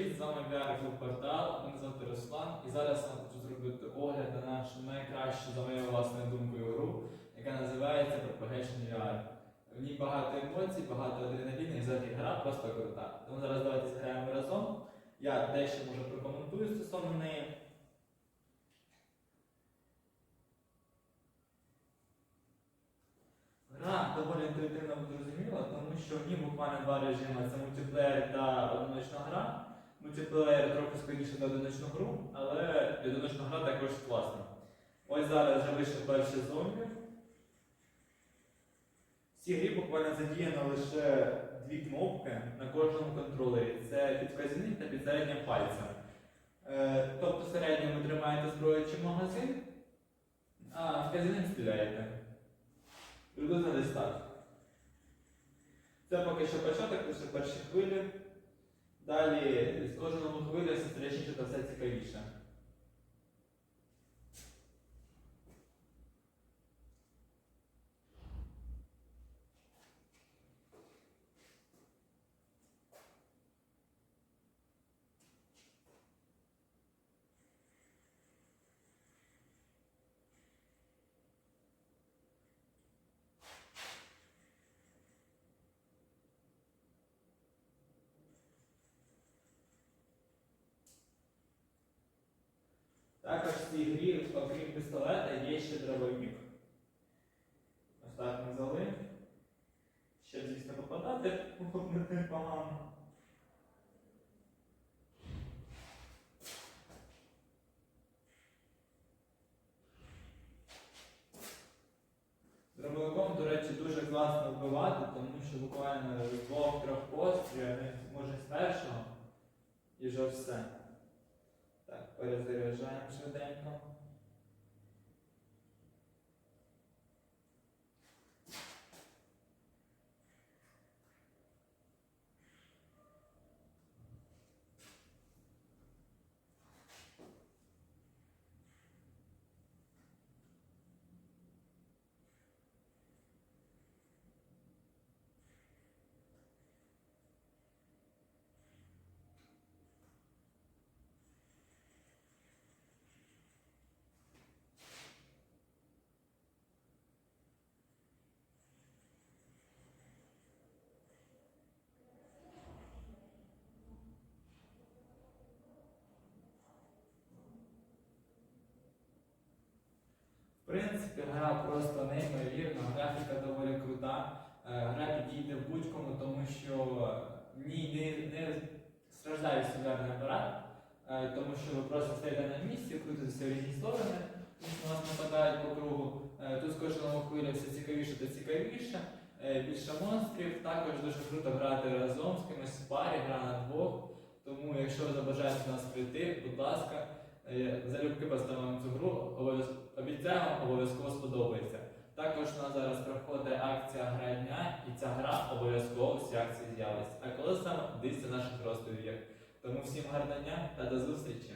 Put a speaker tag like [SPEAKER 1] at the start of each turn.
[SPEAKER 1] VR Club портал, мене звати Руслан, і зараз я хочу зробити огляд на нашу найкращу, за моєю власною думкою, гру, яка називається Propagation VR. В ній багато емоцій, багато адреналіну, і взагалі гра просто крута. Тому зараз давайте зіграємо разом. Я дещо може прокоментую стосовно неї. Гра доволі інтуїтивно зрозуміла, тому що в ній буквально два режими це мультиплеєр та гра. Мультиплеєр трохи складніше за одиночну гру, але одиночна гра також класна. Ось зараз вже вийшов перший зомбі. В цій грі буквально задіяно лише дві кнопки на кожному контролері. Це підказівник та підсереднє пальцем. Е, тобто середньо ви тримаєте зброю чи магазин, а вказівник стріляєте. Приблизно десь так. Це поки що початок, лише перші хвилі. Далі з кожного хвилі все страшніше та все цікавіше. Також в цій грі, окрім пістолета, є ще дробовик. Ось взяли. Ще, звісно, попадати непогано. Дробовиком, до речі, дуже класно вбивати, тому що буквально з двох-трьох пострілів, може з першого, і вже все. Так, перезаряджаємо швиденько. В принципі, гра просто неймовірна, графіка доволі крута. Е, Гра підійде в будь-кому, тому що в ній не, не страждає сюжетний апарат, е, тому що ви просто стоїте на місці, крутитеся в різні сторони, на вас нападають по кругу. Е, Тут з кожного хвиля все цікавіше та цікавіше. Е, Більше монстрів, також дуже круто грати разом з кимось в парі, гра на двох. Тому, якщо ви забажаєте нас прийти, будь ласка, е, залюбки поставимо цю гру, обіцяємо, обов'язково сподобається. Також у нас зараз проходить акція гра дня, і ця гра обов'язково всі акції з'явиться. А коли саме дивіться наших розповідях. Тому всім гарного дня та до зустрічі!